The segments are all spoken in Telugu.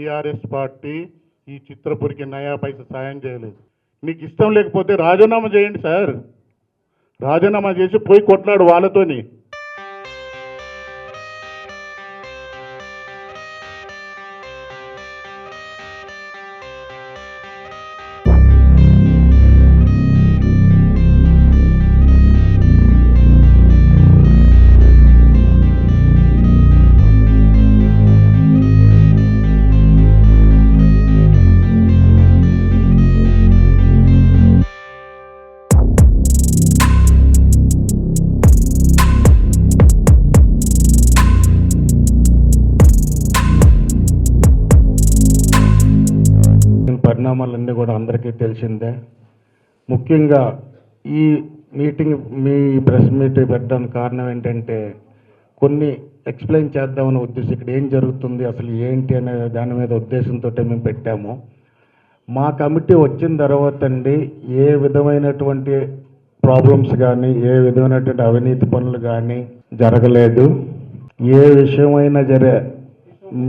టీఆర్ఎస్ పార్టీ ఈ చిత్రపురికి నయా పైస సాయం చేయలేదు. నీకు ఇష్టం లేకపోతే రాజీనామా చేయండి సార్. రాజీనామా చేసి పోయి కొట్లాడు వాళ్ళతోని. పరిణామాలన్నీ కూడా అందరికీ తెలిసిందే. ముఖ్యంగా ఈ మీటింగ్ మీ ప్రెస్ మీట్ పెట్టడానికి కారణం ఏంటంటే కొన్ని ఎక్స్ప్లెయిన్ చేద్దామనే ఉద్దేశం ఇక్కడ ఏం జరుగుతుంది అసలు ఏంటి అనే దాని మీద ఉద్దేశంతో మేము పెట్టాము. మా కమిటీ వచ్చిన తర్వాత అండి ఏ విధమైనటువంటి ప్రాబ్లమ్స్ కానీ ఏ విధమైనటువంటి అవినీతి పనులు కానీ జరగలేదు. ఏ విషయమైనా జరే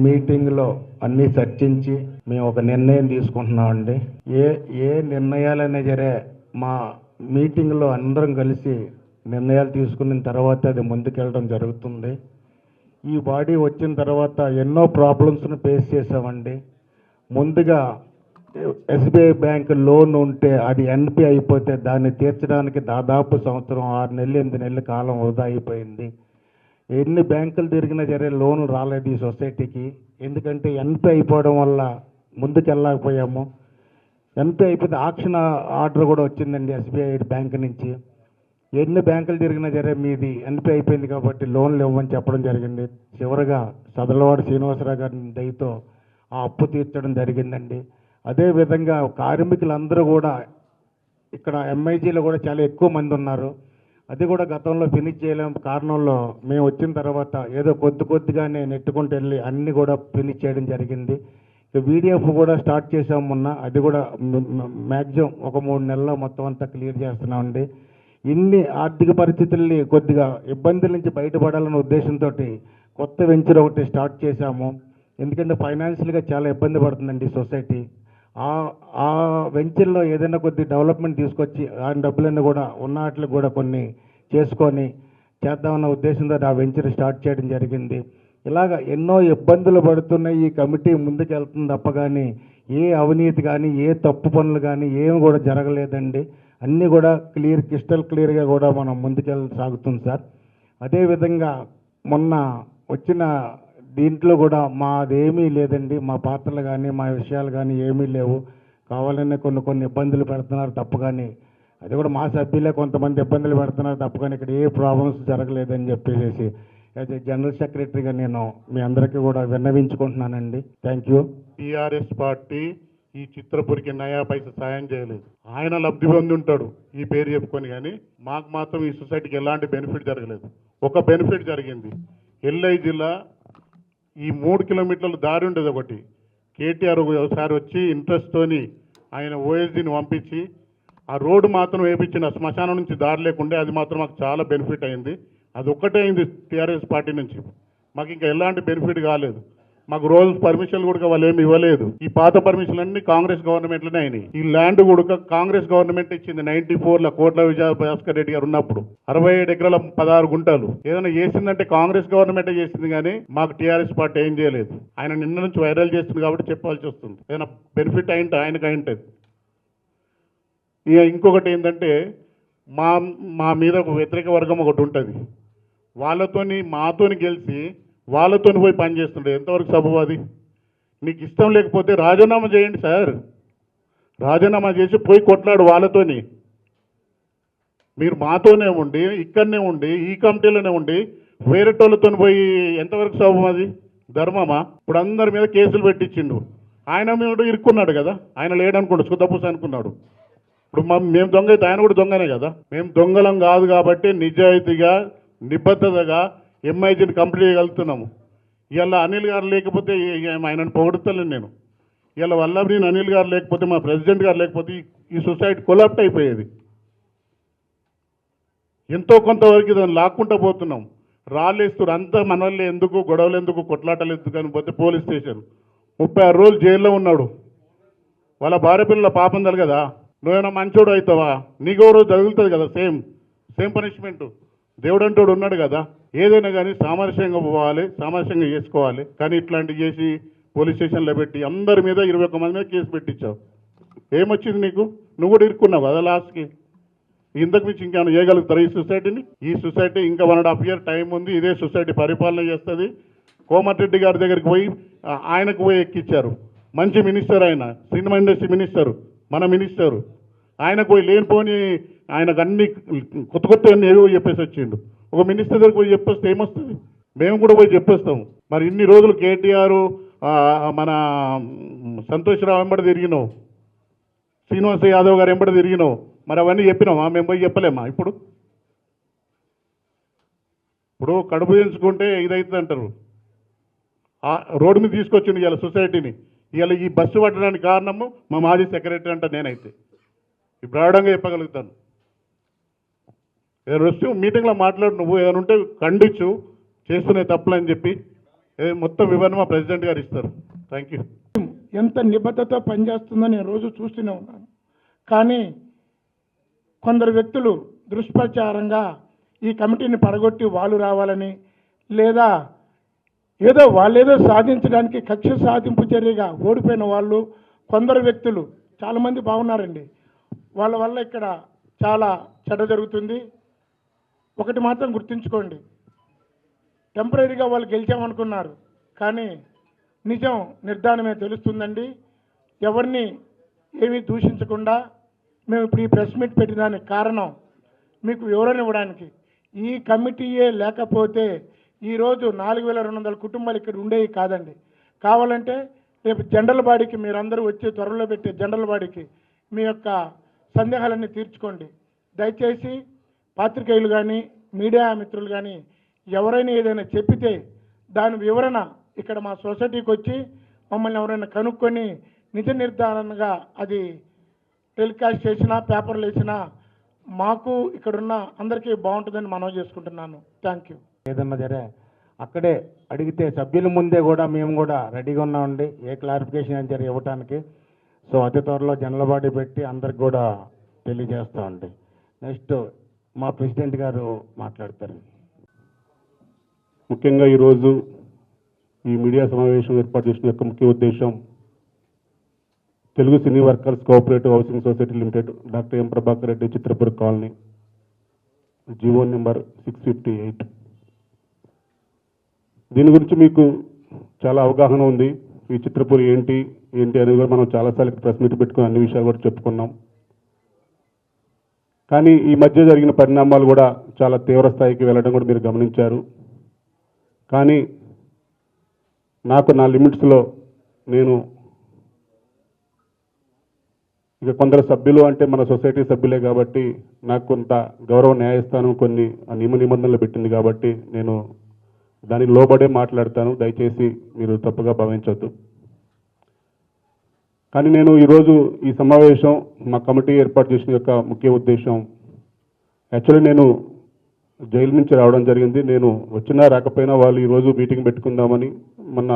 మీటింగ్లో అన్నీ చర్చించి మేము ఒక నిర్ణయం తీసుకుంటున్నామండి. ఏ ఏ నిర్ణయాలైనా సరే మా మీటింగ్లో అందరం కలిసి నిర్ణయాలు తీసుకున్న తర్వాత అది ముందుకెళ్ళడం జరుగుతుంది. ఈ బాడీ వచ్చిన తర్వాత ఎన్నో ప్రాబ్లమ్స్ను ఫేస్ చేసామండి. ముందుగా ఎస్బీఐ బ్యాంక్ లోన్ ఉంటే అది ఎన్పి అయిపోతే దాన్ని తీర్చడానికి దాదాపు సంవత్సరం ఆరు నెలలు ఎనిమిది నెలల కాలం వృధా అయిపోయింది. ఎన్ని బ్యాంకులు తిరిగినా సరే లోన్ రాలేదు ఈ సొసైటీకి. ఎందుకంటే ఎన్పి అయిపోవడం వల్ల ముందుకెళ్ళకపోయాము ఎంపీ అయిపోతే ఆక్షన్ ఆర్డర్ కూడా వచ్చిందండి ఎస్బీఐ బ్యాంక్ నుంచి. ఎన్ని బ్యాంకులు తిరిగినా సరే మీది ఎన్పీ అయిపోయింది కాబట్టి లోన్లు ఇవ్వమని చెప్పడం జరిగింది. చివరగా సదలవాడ శ్రీనివాసరావు గారి దయతో ఆ అప్పు తీర్చడం జరిగిందండి. అదేవిధంగా కార్మికులందరూ కూడా ఇక్కడ ఎంఐజీలో కూడా చాలా ఎక్కువ మంది ఉన్నారు. అది కూడా గతంలో ఫినిష్ చేయలేని కారణంలో మేము వచ్చిన తర్వాత ఏదో కొద్ది కొద్దిగానే నెట్టుకుంటూ వెళ్ళి అన్నీ కూడా ఫినిష్ చేయడం జరిగింది. సో వీడిఎఫ్ కూడా స్టార్ట్ చేసాం మొన్న. అది కూడా మ్యాక్సిమం ఒక మూడు నెలల్లో మొత్తం అంతా క్లియర్ చేస్తున్నామండి. ఇన్ని ఆర్థిక పరిస్థితుల్ని కొద్దిగా ఇబ్బందుల నుంచి బయటపడాలన్న ఉద్దేశంతో కొత్త వెంచర్ ఒకటి స్టార్ట్ చేశాము. ఎందుకంటే ఫైనాన్షియల్గా చాలా ఇబ్బంది పడుతుందండి సొసైటీ ఆ ఆ వెంచర్లో ఏదైనా కొద్ది డెవలప్మెంట్ తీసుకొచ్చి ఆ డబ్బులన్నీ కూడా ఉన్న వాటికి కూడా కొన్ని చేసుకొని చేద్దామన్న ఉద్దేశంతో ఆ వెంచర్ స్టార్ట్ చేయడం జరిగింది. ఇలాగ ఎన్నో ఇబ్బందులు పడుతున్న ఈ కమిటీ ముందుకెళ్తుంది తప్ప కానీ ఏ అవినీతి కానీ ఏ తప్పు పనులు కానీ ఏమి కూడా జరగలేదండి. అన్నీ కూడా క్లియర్ క్రిస్టల్ క్లియర్గా కూడా మనం ముందుకెళ్ళ సాగుతుంది సార్. అదేవిధంగా మొన్న వచ్చిన దీంట్లో కూడా మాదేమీ లేదండి. మా పాత్రలు కానీ మా విషయాలు కానీ ఏమీ లేవు. కావాలనే కొన్ని కొన్ని ఇబ్బందులు పెడుతున్నారు తప్ప కానీ అది కూడా మా సభ్యులే కొంతమంది ఇబ్బందులు పెడుతున్నారు తప్ప కానీ ఇక్కడ ఏ ప్రాబ్లమ్స్ జరగలేదని చెప్పేసి యాజ్ జనరల్ సెక్రటరీగా నేను మీ అందరికీ కూడా విన్నవించుకుంటున్నానండి. థ్యాంక్ యూ టీఆర్ఎస్ పార్టీ ఈ చిత్రపురికి నయా పైస సాయం చేయలేదు. ఆయన లబ్ధి పొంది ఉంటాడు ఈ పేరు చెప్పుకొని కానీ. మాకు మాత్రం ఈ సొసైటీకి ఎలాంటి బెనిఫిట్ జరగలేదు. ఒక బెనిఫిట్ జరిగింది. ఎల్ఐ జిల్లా ఈ మూడు కిలోమీటర్ల దారి ఉండేది ఒకటి. కేటీఆర్ ఒకసారి వచ్చి ఇంట్రెస్ట్తోని ఆయన ఓఎస్డీని పంపించి ఆ రోడ్డు మాత్రం వేపించిన శ్మశానం నుంచి దారి లేకుండా అది మాత్రం మాకు చాలా బెనిఫిట్ అయింది. అది ఒక్కటే అయింది టీఆర్ఎస్ పార్టీ నుంచి. మాకు ఇంకా ఎలాంటి బెనిఫిట్ కాలేదు. మాకు రోజు పర్మిషన్లు కూడా వాళ్ళు ఏమి ఇవ్వలేదు. ఈ పాత పర్మిషన్లు అన్ని కాంగ్రెస్ గవర్నమెంట్లోనే అయినాయి. ఈ ల్యాండ్ కూడా కాంగ్రెస్ గవర్నమెంట్ ఇచ్చింది నైన్టీ ఫోర్లో కోట్ల విజయ భాస్కర్ రెడ్డి గారు ఉన్నప్పుడు. అరవై ఏడు ఎకరాల పదహారు గుంటలు. ఏదైనా చేసిందంటే కాంగ్రెస్ గవర్నమెంటే చేసింది కానీ మాకు టీఆర్ఎస్ పార్టీ ఏం చేయలేదు. ఆయన నిన్న నుంచి వైరల్ చేస్తుంది కాబట్టి చెప్పాల్సి వస్తుంది. ఏదైనా బెనిఫిట్ అయింటే ఆయనకు అయింటది ఇక ఇంకొకటి ఏంటంటే మా మా మీద ఒక వ్యతిరేక వర్గం ఒకటి ఉంటుంది. వాళ్ళతోని మాతోని గెలిచి వాళ్ళతోని పోయి పని చేస్తుండే. ఎంతవరకు సబబు అది? నీకు ఇష్టం లేకపోతే రాజీనామా చేయండి సార్. రాజీనామా చేసి పోయి కొట్లాడు వాళ్ళతోని. మీరు మాతోనే ఉండి ఇక్కడనే ఉండి ఈ కమిటీలోనే ఉండి వేరేటోళ్ళతో పోయి ఎంతవరకు సభం అది? ధర్మమా? ఇప్పుడు అందరి మీద కేసులు పెట్టించిండు. ఆయన మీద ఇరుక్కున్నాడు కదా. ఆయన లేడనుకోండి సుతపూస అనుకున్నాడు. ఇప్పుడు మేము దొంగ అయితే ఆయన కూడా దొంగనే కదా. మేము దొంగలం కాదు కాబట్టి నిజాయితీగా నిబద్ధతగా ఎంఐజీని కంప్లీట్ చేయగలుగుతున్నాము. ఇలా అనిల్ గారు లేకపోతే ఆయనను పొగడతలేను నేను. ఇలా వల్లభనేని అనిల్ గారు లేకపోతే మా ప్రెసిడెంట్ గారు లేకపోతే ఈ- సొసైటీ కొలాప్ట్ అయిపోయేది. ఎంతో కొంతవరకు దాన్ని లాక్కుంటూ పోతున్నాం. రాళ్ళేస్తారు అంతా మనల్ని ఎందుకు గొడవలు ఎందుకు కొట్లాటలు ఎందుకు అని పోతే పోలీస్ స్టేషన్. ముప్పై ఆరు రోజులు జైల్లో ఉన్నాడు. వాళ్ళ భార్య పిల్లల పాపం కదా నువ్వేమైనా మంచోడు అవుతావా? నీకు రోజు తగులుతుంది కదా సేమ్. Same punishment. దేవుడు అంటోడు ఉన్నాడు కదా. ఏదైనా కానీ సామరస్యంగా పోవాలి సామరస్యంగా చేసుకోవాలి. కానీ ఇట్లాంటివి చేసి పోలీస్ స్టేషన్లో పెట్టి అందరి మీద ఇరవై ఒక్క మంది మీద కేసు పెట్టించావు. ఏమొచ్చింది నీకు? నువ్వు కూడా ఇరుక్కున్నావు కదా లాస్ట్కి? ఇంతకు మించి ఇంకా చేయగలుగుతారు ఈ సొసైటీని? ఈ సొసైటీ ఇంకా one and half year time ఉంది ఇదే సొసైటీ పరిపాలన చేస్తుంది. కోమటిరెడ్డి గారి దగ్గరికి పోయి ఆయనకు పోయి ఎక్కిచ్చారు. మంచి మినిస్టర్ ఆయన సినిమా ఇండస్ట్రీ మినిస్టరు మన మినిస్టరు. ఆయనకు పోయి లేనిపోని ఆయనకు అన్ని కొత్త కొత్త అన్ని ఏవో చెప్పేసి వచ్చిండు. ఒక మినిస్టర్ దగ్గరికి పోయి చెప్పేస్తే ఏమొస్తుంది? మేము కూడా పోయి చెప్పేస్తాం మరి ఇన్ని రోజులు కేటీఆర్ మన సంతోష్ రావు వెంబడి తిరిగినావు. శ్రీనివాస యాదవ్ గారు ఎంబడి తిరిగినావు. మరి అవన్నీ చెప్పినామా మేము పోయి చెప్పలేమా ఇప్పుడు? ఇప్పుడు కడుపు తెంచుకుంటే ఇదైతుంది అంటారు ఆ రోడ్డు మీద తీసుకొచ్చిండు ఇవాళ సొసైటీని. ఇవాళ ఈ బస్సు పట్టడానికి కారణము మా మాజీ సెక్రటరీ అంట నేనైతే. ఇప్పుడు ఆడంగా చెప్పగలుగుతాను. వస్తే మీటింగ్లో మాట్లాడు నువ్వు ఏమైనా ఉంటే ఖండించు చేస్తున్నాయి తప్పులని చెప్పి. మొత్తం వివరణ మా ప్రెసిడెంట్ గారు ఇస్తారు. థ్యాంక్ యూ ఎంత నిబద్ధత పనిచేస్తుందో నేను రోజు చూస్తూనే ఉన్నాను. కానీ కొందరు వ్యక్తులు దుష్ప్రచారంగా ఈ కమిటీని పడగొట్టి వాళ్ళు రావాలని లేదా ఏదో వాళ్ళేదో సాధించడానికి కక్ష సాధింపు చర్యగా ఓడిపోయిన వాళ్ళు కొందరు వ్యక్తులు చాలామంది బాగున్నారండి. వాళ్ళ వల్ల ఇక్కడ చాలా చెడ్డ జరుగుతుంది. ఒకటి మాత్రం గుర్తుంచుకోండి. టెంపరీగా వాళ్ళు గెలిచామనుకున్నారు. కానీ నిజం నిర్ధారణమే తెలుస్తుందండి. ఎవరిని ఏమీ దూషించకుండా మేము ఇప్పుడు ఈ ప్రెస్ మీట్ పెట్టడానికి కారణం మీకు వివరణ ఇవ్వడానికి. ఈ కమిటీయే లేకపోతే ఈరోజు నాలుగు వేల రెండు వందల కుటుంబాలు ఇక్కడ ఉండేవి కాదండి. కావాలంటే రేపు జనరల్ బాడీకి మీరందరూ వచ్చి త్వరలో పెట్టే జనరల్ బాడీకి మీ యొక్క సందేహాలన్నీ తీర్చుకోండి. దయచేసి పాత్రికేయులు కానీ మీడియా మిత్రులు కానీ ఎవరైనా ఏదైనా చెప్పితే దాని వివరణ ఇక్కడ మా సొసైటీకి వచ్చి మమ్మల్ని ఎవరైనా కనుక్కొని నిజ నిర్ధారణగా అది టెలికాస్ట్ చేసినా పేపర్లు వేసినా మాకు ఇక్కడున్న అందరికీ బాగుంటుందని మనవి చేసుకుంటున్నాను. థ్యాంక్ యూ ఏదన్నా సరే అక్కడే అడిగితే సభ్యుల ముందే కూడా మేము కూడా రెడీగా ఉన్నామండి. ఏ క్లారిఫికేషన్ అని జరిగి ఇవ్వటానికి. సో అతి త్వరలో జనరల్ పెట్టి అందరికి కూడా తెలియజేస్తామండి. నెక్స్ట్ మా ప్రెసిడెంట్ గారు మాట్లాడతారు. ముఖ్యంగా ఈరోజు ఈ మీడియా సమావేశం ఏర్పాటు చేసిన యొక్క ముఖ్య ఉద్దేశం Telugu cine workers cooperative housing society limited doctor M Prabhakar Reddy Chitrapuri colony GO number six fifty eight. దీని గురించి మీకు చాలా అవగాహన ఉంది. ఈ చిత్రపూర్ ఏంటి ఏంటి అనేది కూడా మనం చాలాసార్లు ప్రెస్ మీట్ పెట్టుకుని అన్ని విషయాలు కూడా చెప్పుకున్నాం. కానీ ఈ మధ్య జరిగిన పరిణామాలు కూడా చాలా తీవ్ర స్థాయికి వెళ్ళడం కూడా మీరు గమనించారు. కానీ నాకు నా లిమిట్స్లో నేను ఇక కొందరు సభ్యులు అంటే మన సొసైటీ సభ్యులే కాబట్టి నాకు కొంత గౌరవ న్యాయస్థానం కొన్ని ఆ నియమ నిబంధనలు పెట్టింది కాబట్టి నేను దానికి లోబడే మాట్లాడతాను. దయచేసి మీరు తప్పుగా భావించవద్దు కానీ నేను ఈరోజు ఈ సమావేశం మా కమిటీ ఏర్పాటు చేసిన యొక్క ముఖ్య ఉద్దేశం యాక్చువల్లీ నేను జైలు నుంచి రావడం జరిగింది. నేను వచ్చినా రాకపోయినా వాళ్ళు ఈరోజు మీటింగ్ పెట్టుకుందామని మొన్న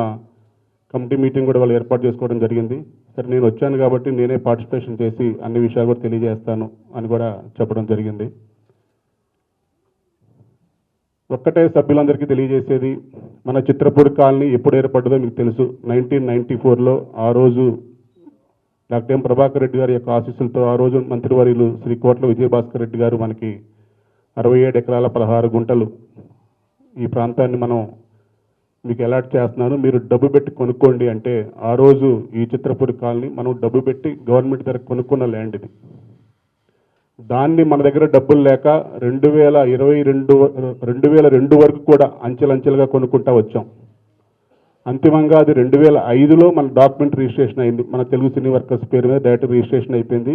కమిటీ మీటింగ్ కూడా వాళ్ళు ఏర్పాటు చేసుకోవడం జరిగింది. సరే నేను వచ్చాను కాబట్టి నేనే పార్టిసిపేషన్ చేసి అన్ని విషయాలు కూడా తెలియజేస్తాను అని కూడా చెప్పడం జరిగింది. ఒక్కటే సభ్యులందరికీ తెలియజేసేది మన చిత్రపూడి కాలనీ ఎప్పుడు ఏర్పడ్డదో మీకు తెలుసు. నైన్టీన్ నైన్టీ ఫోర్లో ఆ రోజు డాక్టర్ ఎం ప్రభాకర్ రెడ్డి గారి యొక్క ఆశీస్సులతో ఆ రోజు మంత్రివర్యులు శ్రీ కోట్ల విజయభాస్కర్ రెడ్డి గారు మనకి అరవై ఏడు ఎకరాల పదహారు గుంటలు ఈ ప్రాంతాన్ని మనం మీకు అలాట్ చేస్తున్నాను. మీరు డబ్బు పెట్టి కొనుక్కోండి అంటే ఆ రోజు ఈ చిత్రపురి కాలనీ మనం డబ్బు పెట్టి గవర్నమెంట్ దగ్గర కొనుక్కున్న ల్యాండ్ ఇది. దాన్ని మన దగ్గర డబ్బులు లేక రెండు వేల ఇరవై రెండు రెండు వేల రెండు వరకు కూడా అంచెలంచెలుగా కొనుక్కుంటా వచ్చాం. అంతిమంగా అది రెండు వేల ఐదులో మన డాక్యుమెంట్ రిజిస్ట్రేషన్ అయింది. మన తెలుగు సినీ వర్కర్స్ పేరు మీద డైరెక్ట్ రిజిస్ట్రేషన్ అయిపోయింది.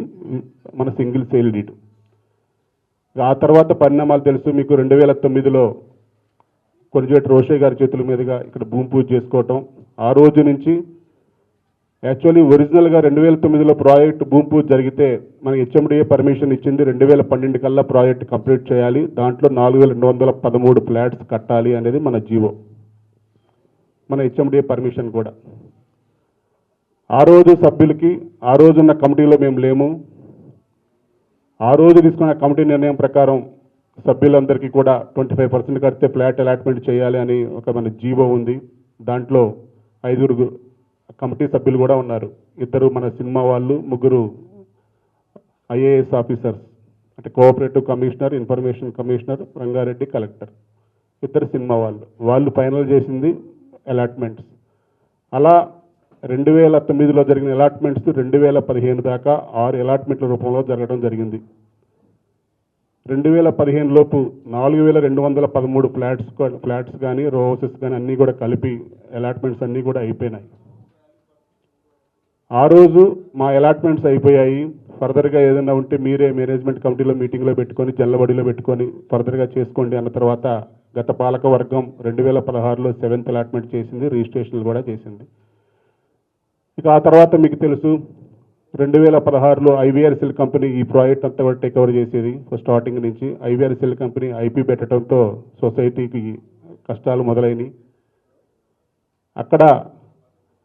మన సింగిల్ సేల్ డీట్ ఆ తర్వాత పరిణామాలు తెలుసు. మీకు రెండు వేల తొమ్మిదిలో కొనిజేటి రోషే గారి చేతుల మీదుగా ఇక్కడ భూమి పూజ చేసుకోవటం. ఆ రోజు నుంచి యాక్చువల్లీ ఒరిజినల్గా రెండు వేల తొమ్మిదిలో ప్రాజెక్ట్ భూమి పూజ జరిగితే మనకి హెచ్ఎండిఏ పర్మిషన్ ఇచ్చింది. రెండు వేల పన్నెండు కల్లా ప్రాజెక్ట్ కంప్లీట్ చేయాలి. దాంట్లో నాలుగు వేల రెండు వందల పదమూడు ఫ్లాట్స్ కట్టాలి అనేది మన జీవో. మన హెచ్ఎండిఏ పర్మిషన్ కూడా. ఆ రోజు సభ్యులకి ఆ రోజున్న కమిటీలో మేము లేము. ఆ రోజు తీసుకున్న కమిటీ నిర్ణయం ప్రకారం సభ్యులందరికీ కూడా ట్వంటీ ఫైవ్ పర్సెంట్ కడితే ఫ్లాట్ అలాట్మెంట్ చేయాలి అని ఒక మన జీవో ఉంది. దాంట్లో ఐదుగురు కమిటీ సభ్యులు కూడా ఉన్నారు. ఇద్దరు మన సినిమా వాళ్ళు ముగ్గురు ఐఏఎస్ ఆఫీసర్స్ అంటే cooperative commissioner information commissioner Rangareddy collector. ఇద్దరు సినిమా వాళ్ళు. వాళ్ళు ఫైనల్ చేసింది అలాట్మెంట్స్ అలా రెండు వేల తొమ్మిదిలో జరిగిన అలాట్మెంట్స్ రెండు వేల పదిహేను దాకా ఆరు అలాట్మెంట్ల రూపంలో జరగడం జరిగింది. రెండు వేల పదిహేను లోపు నాలుగు వేల రెండు వందల పదమూడు ఫ్లాట్స్ ఫ్లాట్స్ కానీ రో హౌసెస్ కానీ అన్నీ కూడా కలిపి అలాట్మెంట్స్ అన్నీ కూడా అయిపోయినాయి. ఆ రోజు మా అలాట్మెంట్స్ అయిపోయాయి. ఫర్దర్గా ఏదైనా ఉంటే మీరే మేనేజ్మెంట్ కమిటీలో మీటింగ్లో పెట్టుకొని జల్లబడిలో పెట్టుకొని ఫర్దర్గా చేసుకోండి అన్న తర్వాత గత పాలక వర్గం రెండు వేల పదహారులో సెవెంత్ అలాట్మెంట్ చేసింది రిజిస్ట్రేషన్లు కూడా చేసింది. ఇక ఆ తర్వాత మీకు తెలుసు రెండు వేల పదహారులో ఐవీఆర్సెల్ కంపెనీ ఈ ప్రాజెక్ట్ అంతా కూడా టేక్ ఓవర్ చేసేది. స్టార్టింగ్ నుంచి ఐవీఆర్సెల్ కంపెనీ ఐపీ పెట్టడంతో సొసైటీకి కష్టాలు మొదలైనవి. అక్కడ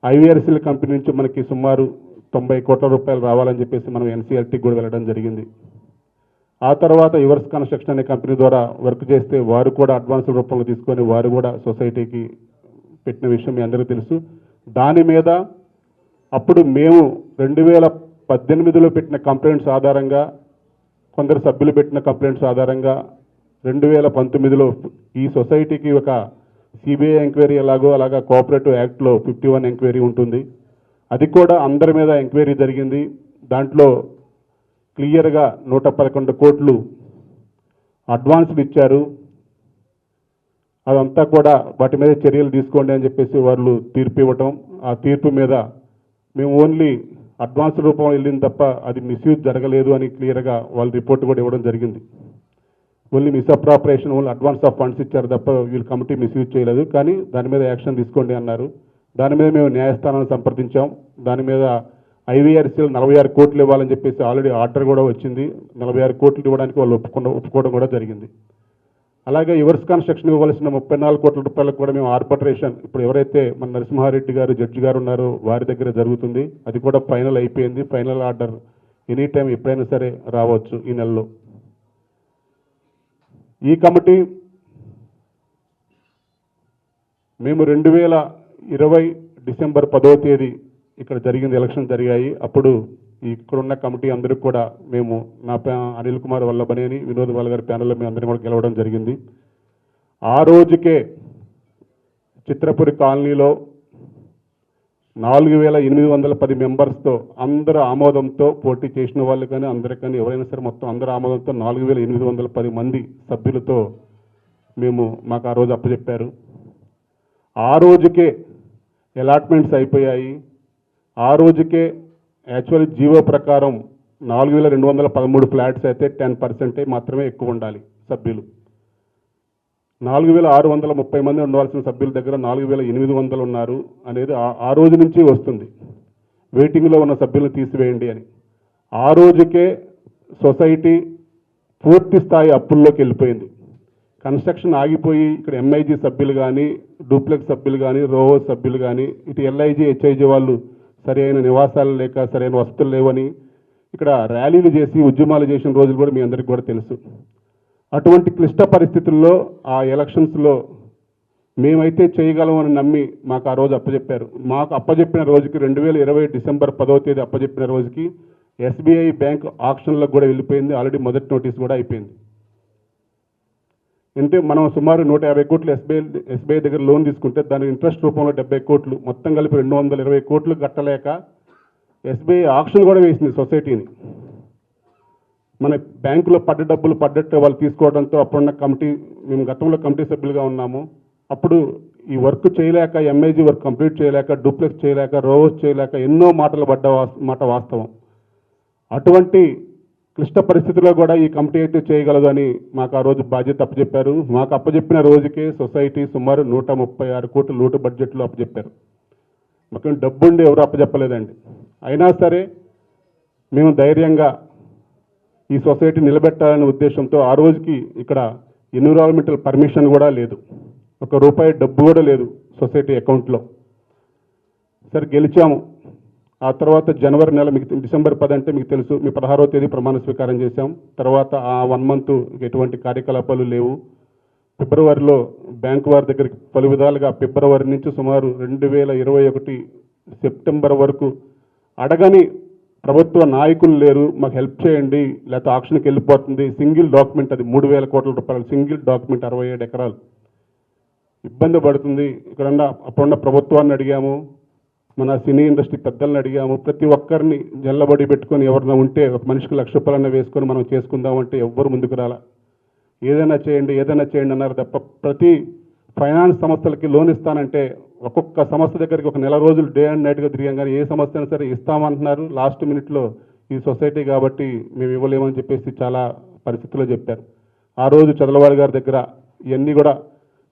ఐవీఆర్సీల కంపెనీ నుంచి మనకి సుమారు తొంభై కోట్ల రూపాయలు రావాలని చెప్పేసి మనం ఎన్సీఆర్టీకి కూడా వెళ్ళడం జరిగింది. ఆ తర్వాత యువర్స్ కన్స్ట్రక్షన్ అనే కంపెనీ ద్వారా వర్క్ చేస్తే వారు కూడా అడ్వాన్స్ రూపంలో తీసుకొని వారు కూడా సొసైటీకి పెట్టిన విషయం మీ అందరికీ తెలుసు. దాని మీద అప్పుడు మేము రెండు వేల పద్దెనిమిదిలో పెట్టిన కంప్లైంట్స్ ఆధారంగా కొందరు సభ్యులు పెట్టిన కంప్లైంట్స్ ఆధారంగా రెండు వేల పంతొమ్మిదిలో ఈ సొసైటీకి ఒక సిబిఐ ఎంక్వైరీ ఎలాగో అలాగా కోఆపరేటివ్ యాక్ట్లో ఫిఫ్టీ వన్ ఎంక్వైరీ ఉంటుంది. అది కూడా అందరి మీద ఎంక్వైరీ జరిగింది. దాంట్లో క్లియర్గా నూట పదకొండు కోట్లు అడ్వాన్స్లు ఇచ్చారు. అదంతా కూడా వాటి మీద చర్యలు తీసుకోండి అని చెప్పేసి వాళ్ళు తీర్పు ఇవ్వటం. ఆ తీర్పు మీద మేము ఓన్లీ అడ్వాన్స్ రూపంలో వెళ్ళింది తప్ప అది మిస్యూజ్ జరగలేదు అని క్లియర్గా వాళ్ళు రిపోర్ట్ కూడా ఇవ్వడం జరిగింది. Only misappropriation only advance of funds ఇచ్చారు తప్ప వీళ్ళు కమిటీ మిస్యూజ్ చేయలేదు. కానీ దాని మీద యాక్షన్ తీసుకోండి అన్నారు. దాని మీద మేము న్యాయస్థానాన్ని సంప్రదించాం. దాని మీద ఐవీఆర్సీలు నలభై ఆరు కోట్లు ఇవ్వాలని చెప్పేసి ఆల్రెడీ ఆర్డర్ కూడా వచ్చింది. నలభై ఆరు కోట్లు ఇవ్వడానికి వాళ్ళు ఒప్పుకుండా ఒప్పుకోవడం కూడా జరిగింది. అలాగే యువర్స్ కన్స్ట్రక్షన్ ఇవ్వాల్సిన ముప్పై నాలుగు కోట్ల రూపాయలకు కూడా మేము ఆర్బిట్రేషన్ ఇప్పుడు ఎవరైతే మన నరసింహారెడ్డి గారు జడ్జి గారు ఉన్నారో వారి దగ్గర జరుగుతుంది. అది కూడా ఫైనల్ అయిపోయింది. ఫైనల్ ఆర్డర్ ఎనీ టైం ఎప్పుడైనా సరే రావచ్చు ఈ నెలలో. ఈ కమిటీ మేము రెండు వేల ఇరవై డిసెంబర్ పదో తేదీ ఇక్కడ జరిగింది ఎలక్షన్ జరిగాయి. అప్పుడు ఇక్కడున్న కమిటీ అందరికి కూడా మేము నా అనిల్ కుమార్ వల్లభనేని వినోద్ వాళ్ళ గారి ప్యానల్లో మేము అందరినీ కూడా గెలవడం జరిగింది. ఆ రోజుకే చిత్రపురి కాలనీలో నాలుగు వేల ఎనిమిది వందల పది మెంబర్స్తో అందరు ఆమోదంతో పోటీ చేసిన వాళ్ళు కానీ అందరికీ ఎవరైనా సరే మొత్తం అందరు ఆమోదంతో నాలుగు వేల ఎనిమిది వందల పది మంది సభ్యులతో మేము మాకు ఆ రోజు అప్పచెప్పారు. ఆ రోజుకే అలాట్మెంట్స్ అయిపోయాయి. ఆ రోజుకే యాక్చువల్ జీవో ప్రకారం నాలుగు వేల రెండు వందల పదమూడు ఫ్లాట్స్ అయితే టెన్ పర్సెంటే మాత్రమే ఎక్కువ ఉండాలి సభ్యులు. నాలుగు వేల ఆరు వందల ముప్పై మంది ఉండవలసిన సభ్యుల దగ్గర నాలుగు వేల ఎనిమిది వందలు ఉన్నారు అనేది ఆ- ఆ రోజు నుంచి వస్తుంది. వెయిటింగ్లో ఉన్న సభ్యులను తీసివేయండి అని. ఆ రోజుకే సొసైటీ పూర్తి స్థాయి అప్పుల్లోకి వెళ్ళిపోయింది. కన్స్ట్రక్షన్ ఆగిపోయి ఇక్కడ ఎంఐజీ సభ్యులు కానీ డూప్లెక్స్ సభ్యులు కానీ రోహో సభ్యులు కానీ ఇటు ఎల్ఐజీ హెచ్ఐజీ వాళ్ళు సరైన నివాసాలు లేక సరైన వసతులు లేవని ఇక్కడ ర్యాలీలు చేసి ఉద్యమాలు చేసిన రోజులు కూడా మీ అందరికీ కూడా తెలుసు. అటువంటి క్లిష్ట పరిస్థితుల్లో ఆ ఎలక్షన్స్లో మేమైతే చేయగలమని నమ్మి మాకు ఆ రోజు అప్పచెప్పారు మాకు అప్పచెప్పిన రోజుకి రెండు వేల ఇరవై డిసెంబర్ పదో తేదీ అప్పచెప్పిన రోజుకి ఎస్బీఐ బ్యాంక్ ఆక్షన్లకు కూడా వెళ్ళిపోయింది. ఆల్రెడీ మొదటి నోటీస్ కూడా అయిపోయింది. అంటే మనం సుమారు నూట యాభై కోట్లు ఎస్బీఐ ఎస్బీఐ దగ్గర లోన్ తీసుకుంటే దాని ఇంట్రెస్ట్ రూపంలో డెబ్బై కోట్లు మొత్తం కలిపి రెండు వందల ఇరవై కోట్లు కట్టలేక ఎస్బీఐ ఆప్షన్ కూడా వేసింది సొసైటీని. మన బ్యాంకులో పడ్డ డబ్బులు పడ్డట్టు వాళ్ళు తీసుకోవడంతో అప్పుడున్న కమిటీ మేము గతంలో కమిటీ సభ్యులుగా ఉన్నాము. అప్పుడు ఈ వర్క్ చేయలేక ఎంఐజీ వర్క్ కంప్లీట్ చేయలేక డూప్లెక్స్ చేయలేక రోవర్స్ చేయలేక ఎన్నో మాటలు పడ్డ వాస్త మాట వాస్తవం. అటువంటి క్లిష్ట పరిస్థితుల్లో కూడా ఈ కమిటీ అయితే చేయగలదు అని మాకు ఆ రోజు బాధ్యత అప్పచెప్పారు. మాకు అప్పచెప్పిన రోజుకే సొసైటీ సుమారు నూట ముప్పై ఆరు కోట్ల లోటు బడ్జెట్లో అప్పచెప్పారు. మాకు డబ్బుండి ఎవరు అప్పచెప్పలేదండి. అయినా సరే మేము ధైర్యంగా ఈ సొసైటీ నిలబెట్టాలనే ఉద్దేశంతో ఆ రోజుకి ఇక్కడ ఎన్విరాన్మెంటల్ పర్మిషన్ కూడా లేదు. ఒక రూపాయి డబ్బు కూడా లేదు సొసైటీ అకౌంట్లో. సరే గెలిచాము. ఆ తర్వాత జనవరి నెల మీకు డిసెంబర్ పది అంటే మీకు తెలుసు మీ పదహారో తేదీ ప్రమాణ స్వీకారం చేశాం. తర్వాత ఆ వన్ మంత్ ఎటువంటి కార్యకలాపాలు లేవు. ఫిబ్రవరిలో బ్యాంకు వారి దగ్గరికి పలు విధాలుగా ఫిబ్రవరి నుంచి సుమారు రెండు వేల ఇరవై ఒకటి సెప్టెంబర్ వరకు అడగని ప్రభుత్వ నాయకులు లేరు. మాకు హెల్ప్ చేయండి లేకపోతే ఆక్షన్కి వెళ్ళిపోతుంది. సింగిల్ డాక్యుమెంట్ అది మూడు వేల కోట్ల రూపాయలు. సింగిల్ డాక్యుమెంట్ అరవై ఏడు ఎకరాలు. ఇబ్బంది పడుతుంది. ఇక్కడున్న అప్పుడున్న ప్రభుత్వాన్ని అడిగాము. మన సినీ ఇండస్ట్రీ పెద్దల్ని అడిగాము. ప్రతి ఒక్కరిని జల్లబడి పెట్టుకొని ఎవరైనా ఉంటే ఒక మనిషికి లక్ష రూపాయలన్నా వేసుకొని మనం చేసుకుందామంటే ఎవ్వరు ముందుకు రాలా. ఏదైనా చేయండి ఏదైనా చేయండి అన్నారు తప్ప ప్రతి ఫైనాన్స్ సంస్థలకి లోన్ ఇస్తానంటే ఒక్కొక్క సంస్థ దగ్గరికి ఒక నెల రోజులు డే అండ్ నైట్గా తిరిగాం కానీ ఏ సంస్థ అయినా సరే ఇస్తామంటున్నారు. లాస్ట్ మినిట్లో ఈ సొసైటీ కాబట్టి మేము ఇవ్వలేమని చెప్పేసి చాలా పరిస్థితుల్లో చెప్పారు. ఆ రోజు చదలవాడి గారి దగ్గర ఇవన్నీ కూడా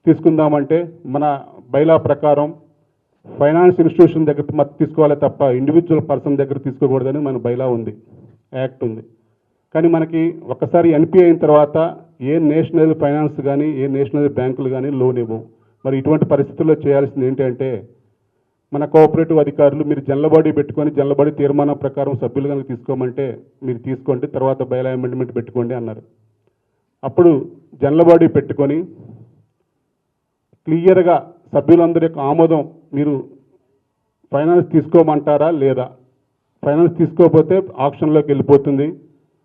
తీసుకుందామంటే మన బైలా ప్రకారం ఫైనాన్స్ ఇన్స్టిట్యూషన్ దగ్గర తీసుకోవాలి తప్ప ఇండివిజువల్ పర్సన్ దగ్గర తీసుకోకూడదని మన బైలా ఉంది యాక్ట్ ఉంది. కానీ మనకి ఒక్కసారి ఎన్పి అయిన తర్వాత ఏ నేషనల్ ఫైనాన్స్ కానీ ఏ నేషనల్ బ్యాంకులు కానీ లోన్ ఇవ్వవు. మరి ఇటువంటి పరిస్థితుల్లో చేయాల్సింది ఏంటంటే మన కోఆపరేటివ్ అధికారులు మీరు జనలబాడీ పెట్టుకొని జనలబాడీ తీర్మానం ప్రకారం సభ్యులు కనుక తీసుకోమంటే మీరు తీసుకోండి తర్వాత బయలా అమెండ్మెంట్ పెట్టుకోండి అన్నారు. అప్పుడు జనలబాడీ పెట్టుకొని క్లియర్గా సభ్యులందరి యొక్క ఆమోదం మీరు ఫైనాన్స్ తీసుకోమంటారా లేదా? ఫైనాన్స్ తీసుకోకపోతే ఆప్షన్లోకి వెళ్ళిపోతుంది.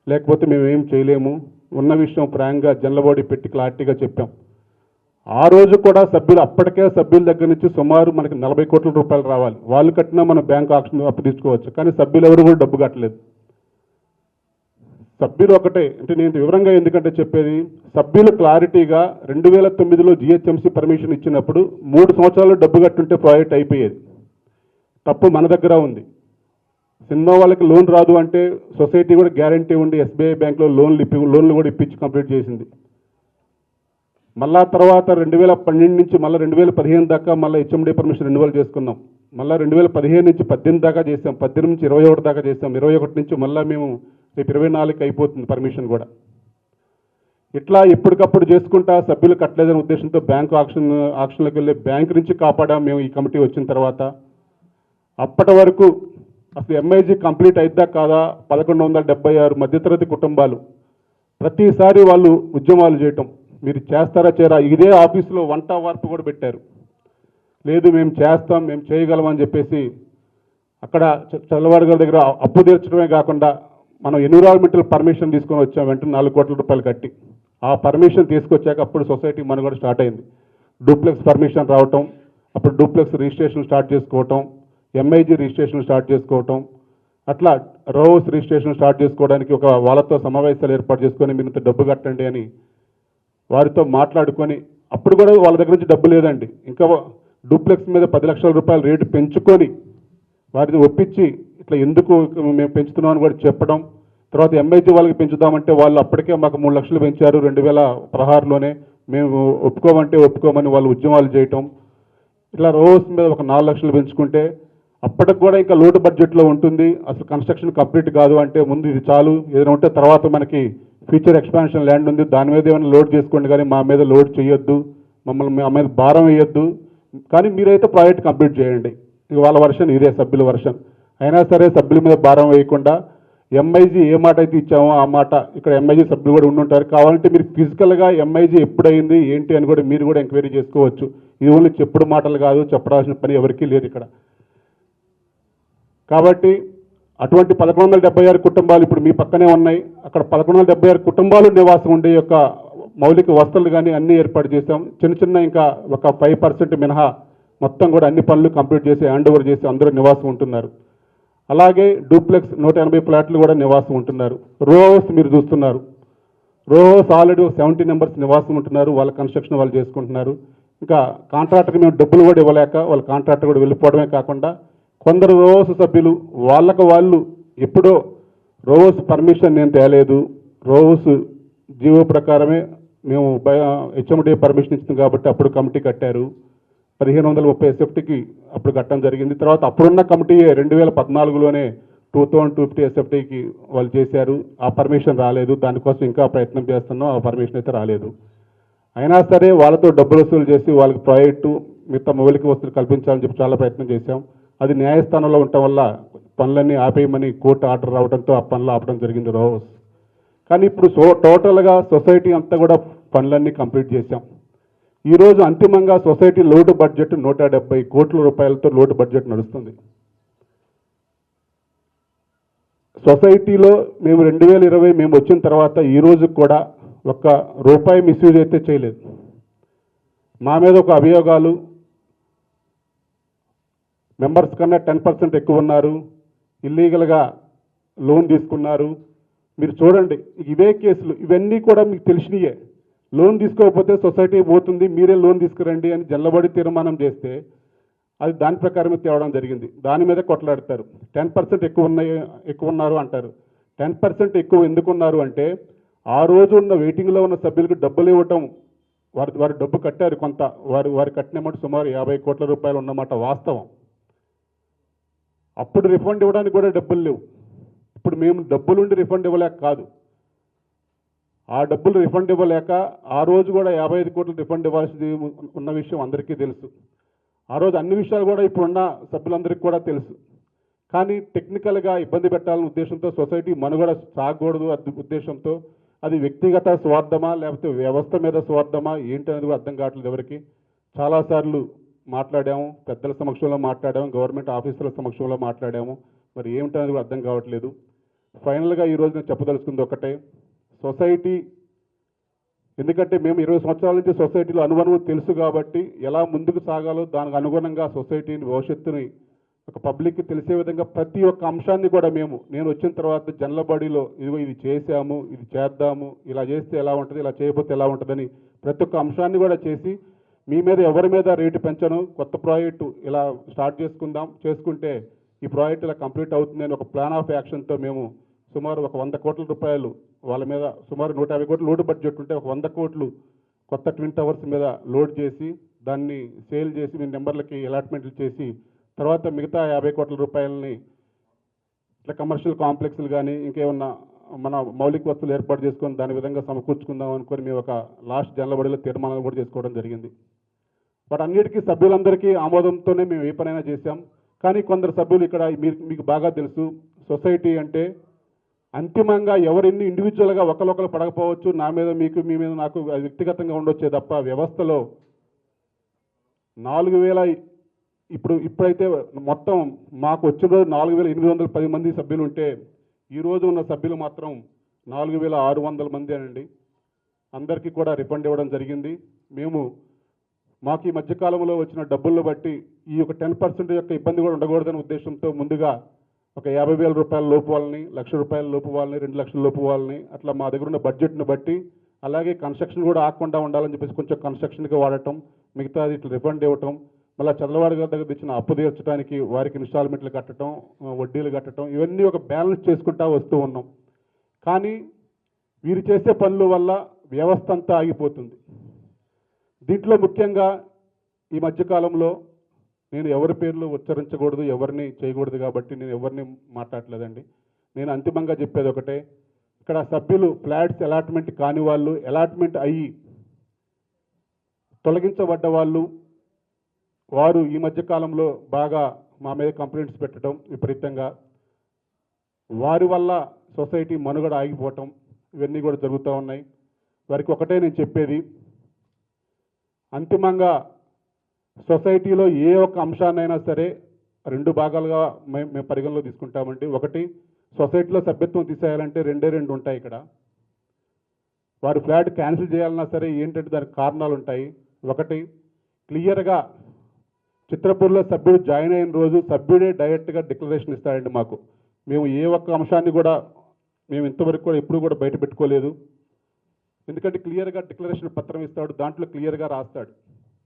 లేకపోతే మేము ఏం చేయలేము. ఉన్న విషయం ప్రాయంగా జల్లబడి పెట్టి క్లారిటీగా చెప్పాం. ఆ రోజు కూడా సభ్యులు అప్పటికే సభ్యుల దగ్గర నుంచి సుమారు మనకి నలభై కోట్ల రూపాయలు రావాలి. వాళ్ళు కట్టినా మనం బ్యాంక్ ఆప్షన్ అప్పు తీసుకోవచ్చు. కానీ సభ్యులు ఎవరు కూడా డబ్బు కట్టలేదు. సభ్యులు ఒకటే అంటే నేను వివరంగా ఎందుకంటే చెప్పేది సభ్యులు క్లారిటీగా రెండు వేల తొమ్మిదిలో జిహెచ్ఎంసీ పర్మిషన్ ఇచ్చినప్పుడు మూడు సంవత్సరాలు డబ్బు కట్టుంటే ప్రాజెక్ట్ అయిపోయేది. తప్పు మన దగ్గర ఉంది. సినిమా వాళ్ళకి లోన్ రాదు అంటే సొసైటీ కూడా గ్యారంటీ ఉండి ఎస్బీఐ బ్యాంక్లో లోన్లు ఇప్పి లోన్లు కూడా ఇప్పించి కంప్లీట్ చేసింది. మళ్ళా తర్వాత రెండు వేల పన్నెండు నుంచి మళ్ళీ రెండు వేల పదిహేను దాకా మళ్ళీ హెచ్ఎండి పర్మిషన్ రెన్యువల్ చేసుకున్నాం. మళ్ళీ రెండు వేల పదిహేను నుంచి పద్దెనిమిది దాకా చేసాం. పద్దెనిమిది నుంచి ఇరవై ఒకటి దాకా చేసాం. ఇరవై ఒకటి నుంచి మళ్ళీ మేము రేపు ఇరవై నాలుగుకి అయిపోతుంది పర్మిషన్ కూడా. ఇట్లా ఎప్పటికప్పుడు చేసుకుంటా సభ్యులు కట్టలేదనే ఉద్దేశంతో బ్యాంకు ఆక్షన్ ఆక్షన్లోకి వెళ్ళి బ్యాంక్ నుంచి కాపాడాం మేము ఈ కమిటీ వచ్చిన తర్వాత. అప్పటి వరకు అసలు ఎంఐజీ కంప్లీట్ అయిద్దా కాదా? పదకొండు వందల డెబ్బై ఆరు మధ్యతరగతి కుటుంబాలు. ప్రతిసారి వాళ్ళు ఉద్యమాలు చేయటం. మీరు చేస్తారా చేరా ఇదే ఆఫీసులో వంట వార్పు కూడా పెట్టారు. లేదు మేము చేస్తాం మేము చేయగలం అని చెప్పేసి అక్కడ చల్లవాడు చల్లవాడి గారి దగ్గర అప్పు తీర్చడమే కాకుండా మనం ఎన్విరాన్మెంటల్ పర్మిషన్ తీసుకొని వచ్చాం వెంటనే నాలుగు కోట్ల రూపాయలు కట్టి. ఆ పర్మిషన్ తీసుకొచ్చాక అప్పుడు సొసైటీ మనుగడ స్టార్ట్ అయింది. డూప్లెక్స్ పర్మిషన్ రావటం అప్పుడు డూప్లెక్స్ రిజిస్ట్రేషన్ స్టార్ట్ చేసుకోవటం ఎంఐజీ రిజిస్ట్రేషన్ స్టార్ట్ చేసుకోవటం అట్లా రోస్ రిజిస్ట్రేషన్ స్టార్ట్ చేసుకోవడానికి ఒక వాళ్ళతో సమావేశాలు ఏర్పాటు చేసుకొని మీరు ఇంత డబ్బు కట్టండి అని వారితో మాట్లాడుకొని అప్పుడు కూడా వాళ్ళ దగ్గర నుంచి డబ్బు లేదండి. ఇంకా డూప్లెక్స్ మీద పది లక్షల రూపాయలు రేటు పెంచుకొని వారిని ఒప్పించి ఇట్లా ఎందుకు మేము పెంచుతున్నాం అని కూడా చెప్పడం తర్వాత ఎంఐజీ వాళ్ళకి పెంచుదామంటే వాళ్ళు అప్పటికే మాకు మూడు లక్షలు పెంచారు రెండు వేల పదహారులోనే. మేము ఒప్పుకోమంటే ఒప్పుకోమని వాళ్ళు ఉద్యమాలు చేయటం ఇట్లా రోజు మీద ఒక నాలుగు లక్షలు పెంచుకుంటే అప్పటికి కూడా ఇంకా లోటు బడ్జెట్లో ఉంటుంది. అసలు కన్స్ట్రక్షన్ కంప్లీట్ కాదు అంటే ముందు ఇది చాలు. ఏదైనా ఉంటే తర్వాత మనకి ఫ్యూచర్ ఎక్స్పాన్షన్ ల్యాండ్ ఉంది. దాని మీద ఏమైనా లోడ్ చేసుకోండి కానీ మా మీద లోడ్ చేయొద్దు. మమ్మల్ని మా మీద భారం వేయొద్దు. కానీ మీరైతే ప్రాజెక్ట్ కంప్లీట్ చేయండి. వాళ్ళ వర్షన్ ఇదే సభ్యుల వర్షన్. అయినా సరే సభ్యుల మీద భారం వేయకుండా ఎంఐజీ ఏ మాట అయితే ఇచ్చామో ఆ మాట ఇక్కడ ఎంఐజీ సభ్యులు కూడా ఉండుంటారు. కావాలంటే మీరు ఫిజికల్గా ఎంఐజీ ఎప్పుడైంది ఏంటి అని కూడా మీరు కూడా ఎంక్వైరీ చేసుకోవచ్చు. ఇది ఓన్లీ చెప్పుడు మాటలు కాదు చెప్పడాల్సిన పని ఎవరికీ లేదు ఇక్కడ. కాబట్టి అటువంటి పదకొండు వందల డెబ్బై ఆరు కుటుంబాలు ఇప్పుడు మీ పక్కనే ఉన్నాయి. అక్కడ పదకొండు వందల డెబ్బై ఆరు కుటుంబాలు నివాసం ఉండే యొక్క మౌలిక వసతులు కానీ అన్నీ ఏర్పాటు చేసాం చిన్న చిన్న ఇంకా ఒక ఫైవ్ పర్సెంట్ మినహా మొత్తం కూడా అన్ని పనులు కంప్లీట్ చేసి హ్యాండ్ ఓవర్ చేసి అందరూ నివాసం ఉంటున్నారు. అలాగే డూప్లెక్స్ నూట ఎనభై ఫ్లాట్లు కూడా నివాసం ఉంటున్నారు. రో హౌస్ మీరు చూస్తున్నారు. రో హౌస్ ఆల్రెడీ సెవెంటీ నెంబర్స్ నివాసం ఉంటున్నారు. వాళ్ళ కన్స్ట్రక్షన్ వాళ్ళు చేసుకుంటున్నారు. ఇంకా కాంట్రాక్టర్కి మేము డబ్బులు కూడా ఇవ్వలేక వాళ్ళ కాంట్రాక్టర్ కూడా వెళ్ళిపోవడమే కాకుండా కొందరు రోస్ సభ్యులు వాళ్ళకు వాళ్ళు ఎప్పుడో రోస్ పర్మిషన్ నేను తేలేదు. రోస్ జీవో ప్రకారమే మేము హెచ్ఎండి పర్మిషన్ ఇచ్చింది కాబట్టి అప్పుడు కమిటీ కట్టారు. పదిహేను వందల ముప్పై ఎస్ఎఫ్టీకి అప్పుడు కట్టడం జరిగింది. తర్వాత అప్పుడున్న కమిటీ రెండు వేల పద్నాలుగులోనే టూ థౌజండ్ టూ ఫిఫ్టీ ఎస్ఎఫ్టీకి వాళ్ళు చేశారు. ఆ పర్మిషన్ రాలేదు. దానికోసం ఇంకా ప్రయత్నం చేస్తున్నాం. ఆ పర్మిషన్ అయితే రాలేదు. అయినా సరే వాళ్ళతో డబ్బులు వసూలు చేసి వాళ్ళకి ప్రాజెక్టు మిగతా మౌలిక వస్తువులు కల్పించాలని చెప్పి చాలా ప్రయత్నం చేశాం. అది న్యాయస్థానంలో ఉండటం వల్ల పనులన్నీ ఆపేయమని కోర్టు ఆర్డర్ రావడంతో ఆ పనులు ఆపడం జరిగింది రోస్. కానీ ఇప్పుడు సో టోటల్గా సొసైటీ అంతా కూడా పనులన్నీ కంప్లీట్ చేశాం. ఈరోజు అంతిమంగా సొసైటీ లోటు బడ్జెట్ నూట డెబ్బై కోట్ల రూపాయలతో లోటు బడ్జెట్ నడుస్తుంది. సొసైటీలో మేము రెండు వేల ఇరవై మేము వచ్చిన తర్వాత ఈ రోజు కూడా ఒక్క రూపాయి మిస్యూజ్ అయితే చేయలేదు. మా మీద ఒక అభియోగాలు మెంబర్స్ కన్నా టెన్ పర్సెంట్ ఎక్కువ ఉన్నారు ఇల్లీగల్గా లోన్ తీసుకున్నారు. మీరు చూడండి ఇవే కేసులు ఇవన్నీ కూడా మీకు తెలిసినయే. లోన్ తీసుకోకపోతే సొసైటీ పోతుంది మీరే లోన్ తీసుకురండి అని జల్లబడి తీర్మానం చేస్తే అది దాని ప్రకారమే తేవడం జరిగింది. దాని మీద కొట్లాడతారు. టెన్ పర్సెంట్ ఎక్కువ ఉన్నాయి ఎక్కువ ఉన్నారు అంటారు. టెన్ పర్సెంట్ ఎక్కువ ఎందుకు ఉన్నారు అంటే ఆ రోజు ఉన్న వెయిటింగ్లో ఉన్న సభ్యులకు డబ్బులు ఇవ్వటం వారి వారి డబ్బు కట్టారు కొంత వారు వారు కట్టిన అమౌంట్ సుమారు యాభై కోట్ల రూపాయలు ఉన్నమాట వాస్తవం. అప్పుడు రిఫండ్ ఇవ్వడానికి కూడా డబ్బులు లేవు. ఇప్పుడు మేము డబ్బులుండి రిఫండ్ ఇవ్వలేక కాదు. ఆ డబ్బులు రిఫండ్ ఇవ్వలేక ఆ రోజు కూడా యాభై ఐదు కోట్లు రిఫండ్ ఇవ్వాల్సింది ఉన్న విషయం అందరికీ తెలుసు. ఆ రోజు అన్ని విషయాలు కూడా ఇప్పుడున్న సభ్యులందరికీ కూడా తెలుసు. కానీ టెక్నికల్గా ఇబ్బంది పెట్టాలనే ఉద్దేశంతో సొసైటీ మనుగడ సాగకూడదు అది ఉద్దేశంతో అది వ్యక్తిగత స్వార్థమా లేకపోతే వ్యవస్థ మీద స్వార్థమా ఏంటనేది కూడా అర్థం కావట్లేదు ఎవరికి. చాలాసార్లు మాట్లాడాము పెద్దల సమక్షంలో మాట్లాడాము గవర్నమెంట్ ఆఫీసుల సమక్షంలో మాట్లాడాము మరి ఏమిటనేది కూడా అర్థం కావట్లేదు. ఫైనల్గా ఈరోజు నేను చెప్పదలుచుకుంది ఒకటే. సొసైటీ ఎందుకంటే మేము ఇరవై సంవత్సరాల నుంచి సొసైటీలో అనుభవం తెలుసు కాబట్టి ఎలా ముందుకు సాగాలో దానికి అనుగుణంగా సొసైటీని భవిష్యత్తుని ఒక పబ్లిక్కి తెలిసే విధంగా ప్రతి ఒక్క అంశాన్ని కూడా మేము నేను వచ్చిన తర్వాత జనరల్ బాడీలో ఇదిగో ఇది చేసాము ఇది చేద్దాము ఇలా చేస్తే ఎలా ఉంటుంది ఇలా చేయకపోతే ఎలా ఉంటుందని ప్రతి ఒక్క అంశాన్ని కూడా చేసి మీ మీద ఎవరి మీద రేటు పెంచను కొత్త ప్రాజెక్టు ఇలా స్టార్ట్ చేసుకుందాం చేసుకుంటే ఈ ప్రాజెక్ట్ ఇలా కంప్లీట్ అవుతుందని ఒక ప్లాన్ ఆఫ్ యాక్షన్తో మేము సుమారు ఒక వంద కోట్ల రూపాయలు వాళ్ళ మీద సుమారు నూట యాభై కోట్లు లోటు బడ్జెట్ ఉంటే ఒక వంద కోట్లు కొత్త ట్విన్ టవర్స్ మీద లోడ్ చేసి దాన్ని సేల్ చేసి మీ నెంబర్లకి అలాట్మెంట్లు చేసి తర్వాత మిగతా యాభై కోట్ల రూపాయలని ఇట్లా కమర్షియల్ కాంప్లెక్స్లు కానీ ఇంకేమన్నా మన మౌలిక వస్తువులు ఏర్పాటు చేసుకొని దాని విధంగా సమకూర్చుకుందాం అనుకొని మేము ఒక లాస్ట్ జనలబడిలో తీర్మానాలు కూడా చేసుకోవడం జరిగింది. వాటి అన్నిటికీ సభ్యులందరికీ ఆమోదంతోనే మేము ఏ పనైనా చేశాం. కానీ కొందరు సభ్యులు ఇక్కడ మీకు బాగా తెలుసు సొసైటీ అంటే అంతిమంగా ఎవరిన్ని ఇండివిజువల్గా ఒకరొకరు పడకపోవచ్చు. నా మీద మీకు మీ మీద నాకు వ్యక్తిగతంగా ఉండొచ్చే తప్ప వ్యవస్థలో నాలుగు వేల ఇప్పుడు ఇప్పుడైతే మొత్తం మాకు వచ్చిన రోజు నాలుగు వేల ఎనిమిది వందల పది మంది సభ్యులు ఉంటే ఈరోజు ఉన్న సభ్యులు మాత్రం నాలుగు వేల ఆరు వందల మంది అనండి. అందరికీ కూడా రిఫండ్ ఇవ్వడం జరిగింది. మేము మాకు ఈ మధ్యకాలంలో వచ్చిన డబ్బులను బట్టి ఈ యొక్క టెన్ పర్సెంట్ యొక్క ఇబ్బంది కూడా ఉండకూడదనే ఉద్దేశంతో ముందుగా ఒక యాభై వేల రూపాయల లోపు వాళ్ళని లక్ష రూపాయల లోపు వాళ్ళని రెండు లక్షల లోపు వాళ్ళని అట్లా మా దగ్గర ఉన్న బడ్జెట్ను బట్టి అలాగే కన్స్ట్రక్షన్ కూడా ఆకుండా ఉండాలని చెప్పేసి కొంచెం కన్స్ట్రక్షన్కి వాడటం మిగతాది ఇట్లా రిఫండ్ ఇవ్వటం మళ్ళీ చంద్రబాబు గారి దగ్గర తెచ్చిన అప్పు తీర్చడానికి వారికి ఇన్స్టాల్మెంట్లు కట్టడం వడ్డీలు కట్టడం ఇవన్నీ ఒక బ్యాలెన్స్ చేసుకుంటా వస్తూ ఉన్నాం. కానీ వీరు చేసే పనుల వల్ల వ్యవస్థ అంతా ఆగిపోతుంది. దీంట్లో ముఖ్యంగా ఈ మధ్యకాలంలో నేను ఎవరి పేర్లు ఉచ్చరించకూడదు ఎవరిని చేయకూడదు కాబట్టి నేను ఎవరిని మాట్లాడలేదండి. నేను అంతిమంగా చెప్పేది ఒకటే ఇక్కడ సభ్యులు ఫ్లాట్స్ అలాట్మెంట్ కాని వాళ్ళు అలాట్మెంట్ అయ్యి తొలగించబడ్డ వాళ్ళు వారు ఈ మధ్య కాలంలో బాగా మా మీద కంప్లైంట్స్ పెట్టడం విపరీతంగా వారి వల్ల సొసైటీ మనుగడ ఆగిపోవటం ఇవన్నీ కూడా జరుగుతూ ఉన్నాయి. వారికి ఒకటే నేను చెప్పేది అంతిమంగా సొసైటీలో ఏ ఒక్క అంశాన్నైనా సరే రెండు భాగాలుగా మేము మేము పరిగణలో తీసుకుంటామండి. ఒకటి సొసైటీలో సభ్యత్వం తీసేయాలంటే రెండే రెండు ఉంటాయి ఇక్కడ. వారు ఫ్లాట్ క్యాన్సిల్ చేయాలన్నా సరే ఏంటంటే దానికి కారణాలు ఉంటాయి. ఒకటి క్లియర్గా చిత్రపూర్లో సభ్యుడు జాయిన్ అయిన రోజు సభ్యుడే డైరెక్ట్గా డిక్లరేషన్ ఇస్తాడండి మాకు. మేము ఏ ఒక్క అంశాన్ని కూడా మేము ఇంతవరకు కూడా ఎప్పుడు కూడా బయట పెట్టుకోలేదు. ఎందుకంటే క్లియర్గా డిక్లరేషన్ పత్రం ఇస్తాడు దాంట్లో క్లియర్గా రాస్తాడు.